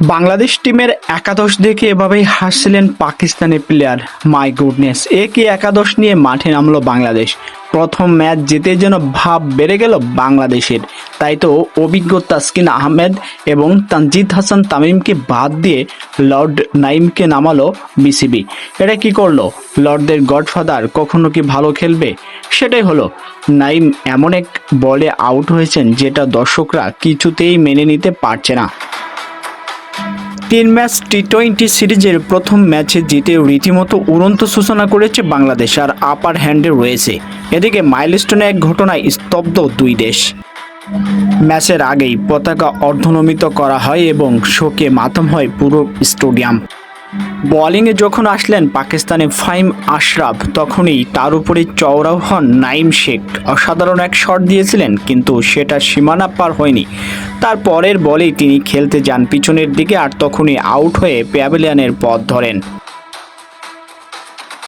বাংলাদেশ টিমের একাদশ দেখে এভাবেই হাসছিলেন পাকিস্তানি প্লেয়ার মাই গুডনেস এ কি একাদশ নিয়ে মাঠে নামলো বাংলাদেশ? প্রথম ম্যাচ জিতে যেন ভাব বেড়ে গেল বাংলাদেশের। তাই তো অভিজ্ঞ তাসকিন আহমেদ এবং তানজিদ হাসান তামিমকে বাদ দিয়ে লর্ড নাইমকে নামালো বিসিবি। এটা কি করল? লর্ডদের গডফাদার কখনো কি ভালো খেলবে? সেটাই হলো নাইম এমন এক বলে আউট হয়েছেন যেটা দর্শকরা কিছুতেই মেনে নিতে পারছে না। তিন ম্যাচ টি টোয়েন্টি সিরিজের প্রথম ম্যাচে জিতে রীতিমতো উড়ন্ত সূচনা করেছে বাংলাদেশ আর আপার হ্যান্ডে রয়েছে। এদিকে মাইলস্টোনে এক ঘটনায় স্তব্ধ দুই দেশ। ম্যাচের আগেই পতাকা অর্ধনমিত করা হয় এবং শোকে মাতম হয় পুরো স্টেডিয়াম। বোলিংয়ে যখন আসলেন পাকিস্তানে ফাইম আশরাফ, তখনই তার উপরে চওড়াও হন নাইম শেখ। অসাধারণ এক শট দিয়েছিলেন, কিন্তু সেটা সীমানা পার হয়নি। তার পরের বলেই তিনি খেলতে যান পিছনের দিকে আর তখনই আউট হয়ে প্যাভিলিয়নের পথ ধরেন।